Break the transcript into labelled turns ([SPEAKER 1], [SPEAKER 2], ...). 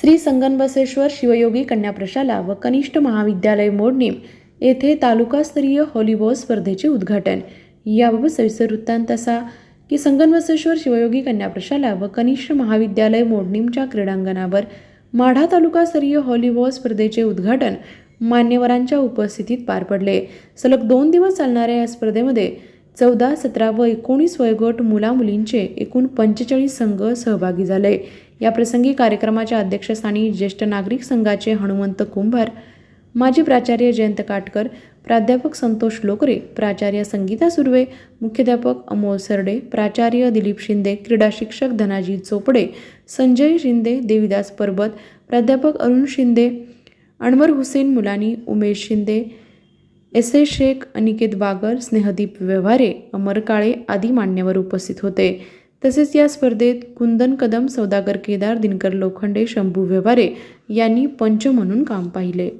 [SPEAKER 1] श्री संगनबसेश्वर शिवयोगी कन्या प्रशाला व कनिष्ठ महाविद्यालय मोडणीम येथे तालुकास्तरीय हॉलीबॉल स्पर्धेचे उद्घाटन. याबाबत सविस्तर वृत्तांत असा की संगनबसेश्वर शिवयोगी कन्या प्रशाला व कनिष्ठ महाविद्यालय मोडणीमच्या क्रीडांगणावर माढा तालुकास्तरीय हॉलीबॉल स्पर्धेचे उद्घाटन मान्यवरांच्या उपस्थितीत पार पडले. सलग दोन दिवस चालणाऱ्या या स्पर्धेमध्ये चौदा सतरा व एकोणीस वयोगट मुलामुलींचे एकूण पंचेचाळीस संघ सहभागी झाले. या प्रसंगी कार्यक्रमाच्या अध्यक्षस्थानी ज्येष्ठ नागरिक संघाचे हनुमंत कुंभार माजी प्राचार्य जयंत काटकर प्राध्यापक संतोष लोकरे प्राचार्य संगीता सुर्वे मुख्याध्यापक अमोल सरडे प्राचार्य दिलीप शिंदे क्रीडा शिक्षक धनाजी चोपडे संजय शिंदे देविदास परबत प्राध्यापक अरुण शिंदे अनवर हुसेन मुलानी उमेश शिंदे एस ए शेख अनिकेत बागर स्नेहदीप व्यवहारे अमर काळे आदी मान्यवर उपस्थित होते. तसेच या स्पर्धेत कुंदन कदम सौदागर केदार दिनकर लोखंडे शंभू व्यवहारे यांनी पंच म्हणून काम पाहिले.